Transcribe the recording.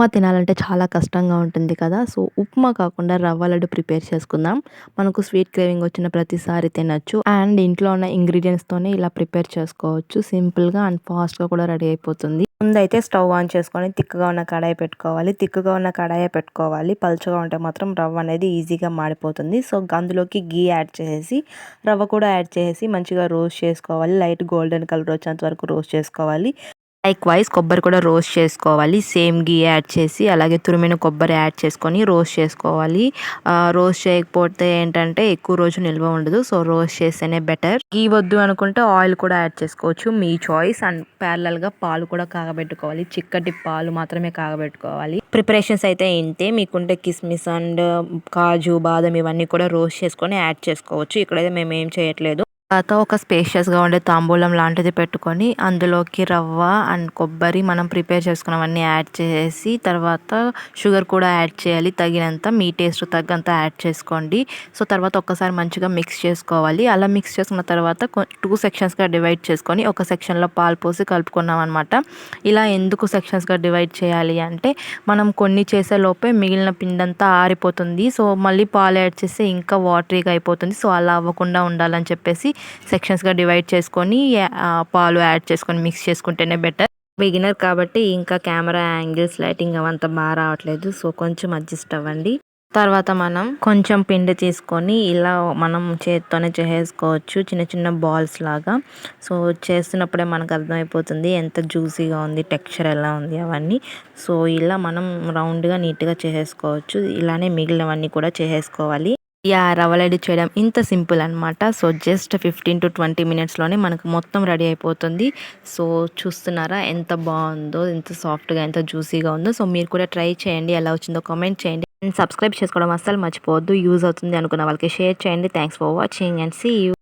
ఉప్మా తినాలంటే చాలా కష్టంగా ఉంటుంది కదా! సో, ఉప్మా కాకుండా రవ్వ లడ్డు ప్రిపేర్ చేసుకుందాం. మనకు స్వీట్ క్రేవింగ్ వచ్చిన ప్రతిసారి తినచ్చు అండ్ ఇంట్లో ఉన్న ఇంగ్రీడియంట్స్తోనే ఇలా ప్రిపేర్ చేసుకోవచ్చు. సింపుల్‌గా అండ్ ఫాస్ట్‌గా కూడా రెడీ అయిపోతుంది. ముందైతే స్టవ్ ఆన్ చేసుకొని తిక్కుగా ఉన్న కడాయి పెట్టుకోవాలి. తిక్కుగా ఉన్న కడాయి పెట్టుకోవాలి. పలుచగా ఉంటే మాత్రం రవ్వ అనేది ఈజీగా మాడిపోతుంది. సో, అందులోకి ఘీ యాడ్ చేసేసి రవ్వ కూడా యాడ్ చేసేసి మంచిగా రోస్ట్ చేసుకోవాలి. లైట్ గోల్డెన్ కలర్ వచ్చేంత వరకు రోస్ట్ చేసుకోవాలి. లైక్ వైజ్ కొబ్బరి కూడా రోస్ట్ చేసుకోవాలి. సేమ్ ఘీ యాడ్ చేసి అలాగే తురిమిన కొబ్బరి యాడ్ చేసుకొని రోస్ట్ చేసుకోవాలి. రోస్ట్ చేయకపోతే ఏంటంటే ఎక్కువ రోజు నిల్వ ఉండదు. సో, రోస్ట్ చేస్తేనే బెటర్. ఘీ వద్దు అనుకుంటే ఆయిల్ కూడా యాడ్ చేసుకోవచ్చు. మీ చాయిస్ అండ్ ప్యారలల్‌గా పాలు కూడా కాగబెట్టుకోవాలి. చిక్కటి పాలు మాత్రమే కాగబెట్టుకోవాలి. ప్రిపరేషన్స్ అయితే ఇంతే. మీకుంటే కిస్మిస్ అండ్ కాజు, బాదం ఇవన్నీ కూడా రోస్ట్ చేసుకొని యాడ్ చేసుకోవచ్చు. ఇక్కడైతే మేము ఏం చేయట్లేదు. తర్వాత ఒక స్పేషియస్‌గా ఉండే తాంబూలం లాంటిది పెట్టుకొని అందులోకి రవ్వ అండ్ కొబ్బరి మనం ప్రిపేర్ చేసుకున్నవన్నీ యాడ్ చేసి తర్వాత షుగర్ కూడా యాడ్ చేయాలి తగినంత. మీ టేస్ట్ తగ్గంత యాడ్ చేసుకోండి. సో, తర్వాత ఒక్కసారి మంచిగా మిక్స్ చేసుకోవాలి. అలా మిక్స్ చేసుకున్న తర్వాత టూ సెక్షన్స్‌గా డివైడ్ చేసుకొని ఒక సెక్షన్‌లో పాలు పోసి కలుపుకున్నాం అనమాట ఇలా ఎందుకు సెక్షన్స్‌గా డివైడ్ చేయాలి అంటే మనం కొన్ని చేసేలోపే మిగిలిన పిండంతా ఆరిపోతుంది. సో, మళ్ళీ పాలు యాడ్ చేస్తే ఇంకా వాటరీగా అయిపోతుంది. సో, అలా అవ్వకుండా ఉండాలని చెప్పేసి సెక్షన్స్‌గా డివైడ్ చేసుకొని పాలు యాడ్ చేసుకొని మిక్స్ చేసుకుంటేనే బెటర్. బిగినర్ కాబట్టి ఇంకా కెమెరా యాంగిల్స్, లైటింగ్ అవంతా బాగా రావట్లేదు. సో, కొంచెం అడ్జస్ట్ అవ్వండి. తర్వాత మనం కొంచెం పిండి తీసుకొని ఇలా మనం చేత్తోనే చేసేసుకోవచ్చు. చిన్న చిన్న బాల్స్ లాగా. సో, చేస్తున్నప్పుడే మనకు అర్థమైపోతుంది ఎంత జ్యూసీగా ఉంది, టెక్స్చర్ ఎలా ఉంది అవన్నీ. సో, ఇలా మనం రౌండ్‌గా నీట్‌గా చేసేసుకోవచ్చు. ఇలానే మిగిలినవన్నీ కూడా చేసేసుకోవాలి. యా రవ్వ లడ్డు చేయడం ఇంత సింపుల్ అనమాట. సో, జస్ట్ 15-20 మినిట్స్‌లోనే మనకు మొత్తం రెడీ అయిపోతుంది. సో, చూస్తున్నారా ఎంత బాగుందో ఎంత సాఫ్ట్‌గా, ఎంత జ్యూసీగా ఉందో. సో, మీరు కూడా ట్రై చేయండి. ఎలా వచ్చిందో కామెంట్ చేయండి. అండ్ సబ్స్క్రైబ్ చేసుకోవడం అస్సలు మర్చిపోవద్దు. యూజ్ అవుతుంది అనుకున్న వాళ్ళకి షేర్ చేయండి. Thanks for watching and see you.